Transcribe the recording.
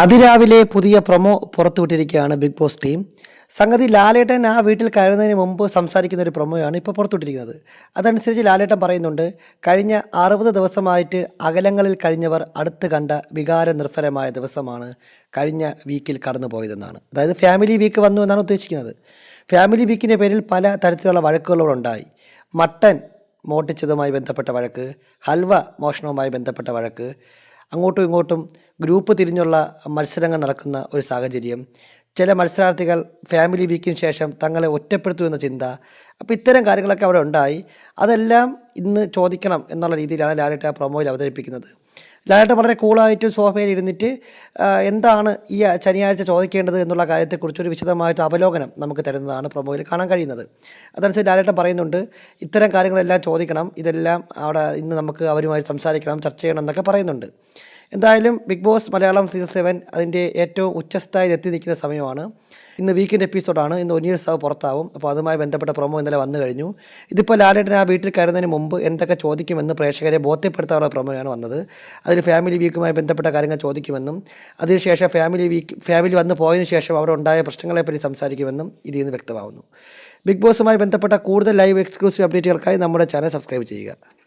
അതിരാവിലെ പുതിയ പ്രൊമോ പുറത്തുവിട്ടിരിക്കുകയാണ് ബിഗ് ബോസ് ടീം. സംഗതി ലാലേട്ടൻ ആ വീട്ടിൽ കയറുന്നതിന് മുമ്പ് സംസാരിക്കുന്ന ഒരു പ്രൊമോയാണ് ഇപ്പോൾ പുറത്തുവിട്ടിരിക്കുന്നത്. അതനുസരിച്ച് ലാലേട്ടൻ പറയുന്നുണ്ട് കഴിഞ്ഞ അറുപത് ദിവസമായിട്ട് അകലങ്ങളിൽ കഴിഞ്ഞവർ അടുത്ത് കണ്ട വികാര നിർഭരമായ ദിവസമാണ്. കഴിഞ്ഞ വീക്കിൽ കടന്നു പോയതെന്നാണ് അതായത് ഫാമിലി വീക്ക് വന്നു എന്നാണ് ഉദ്ദേശിക്കുന്നത്. ഫാമിലി വീക്കിന്റെ പേരിൽ പല തരത്തിലുള്ള വഴക്കുകളുണ്ടായി മട്ടൻ മോട്ടിച്ചതുമായി ബന്ധപ്പെട്ട വഴക്ക് ഹൽവ മോഷണവുമായി ബന്ധപ്പെട്ട വഴക്ക് അങ്ങോട്ടും ഇങ്ങോട്ടും ഗ്രൂപ്പ് തിരിഞ്ഞുള്ള മത്സരങ്ങൾ നടക്കുന്ന ഒരു സാഹചര്യം. ചില മത്സരാർത്ഥികൾ ഫാമിലി വീക്കിന് ശേഷം തങ്ങളെ ഒറ്റപ്പെടുത്തുമെന്ന ചിന്ത. അപ്പോൾ ഇത്തരം കാര്യങ്ങളൊക്കെ അവിടെ ഉണ്ടായി. അതെല്ലാം ഇന്ന് ചോദിക്കണം എന്നുള്ള രീതിയിലാണ് ലാലേട്ട പ്രൊമോയിൽ അവതരിപ്പിക്കുന്നത്. ലാലേട്ട വളരെ കൂളായിട്ട് സോഫയിൽ ഇരുന്നിട്ട് എന്താണ് ഈ ശനിയാഴ്ച ചോദിക്കേണ്ടത് എന്നുള്ള കാര്യത്തെക്കുറിച്ച് ഒരു വിശദമായിട്ട് അവലോകനം നമുക്ക് തരുന്നതാണ് പ്രൊമോയിൽ കാണാൻ കഴിയുന്നത്. അതനുസരിച്ച് ലാലേട്ടൻ പറയുന്നുണ്ട് ഇത്തരം കാര്യങ്ങളെല്ലാം ചോദിക്കണം ഇതെല്ലാം അവിടെ ഇന്ന് നമുക്ക് അവരുമായി സംസാരിക്കണം ചർച്ച ചെയ്യണം എന്നൊക്കെ പറയുന്നുണ്ട്. എന്തായാലും big boss Malayalam season seven അതിന്റെ ഏറ്റവും ഉച്ചസ്ഥായിൽ എത്തി നിൽക്കുന്ന സമയമാണ്. ഇന്ന് വീക്കെൻഡ് എപ്പിസോഡാണ് ഇന്ന് ഒന്നീർ സാവ് പുറത്താവും. അപ്പോൾ അതുമായി ബന്ധപ്പെട്ട പ്രൊമോ ഇന്നലെ വന്നു കഴിഞ്ഞു. ഇതിപ്പോൾ ലാലേട്ടൻ ആ വീട്ടിൽ കയറുന്നതിന് മുമ്പ് എന്തൊക്കെ ചോദിക്കുമെന്ന് പ്രേക്ഷകരെ ബോധ്യപ്പെടുത്താനുള്ള പ്രൊമോയാണ് വന്നത്. അതിൽ ഫാമിലി വീക്കുമായി ബന്ധപ്പെട്ട കാര്യങ്ങൾ ചോദിക്കുമെന്നും അതിനുശേഷം ഫാമിലി വീക്ക് ഫാമിലി വന്ന് പോയതിനു ശേഷം അവിടെ ഉണ്ടായ പ്രശ്നങ്ങളെപ്പറ്റി സംസാരിക്കുമെന്നും ഇതിൽ നിന്ന് വ്യക്തമാവുന്നു. ബിഗ് ബോസുമായി ബന്ധപ്പെട്ട കൂടുതൽ ലൈവ് എക്സ്ക്ലൂസീവ് അപ്ഡേറ്റുകൾക്കായി നമ്മുടെ ചാനൽ സബ്സ്ക്രൈബ് ചെയ്യുക.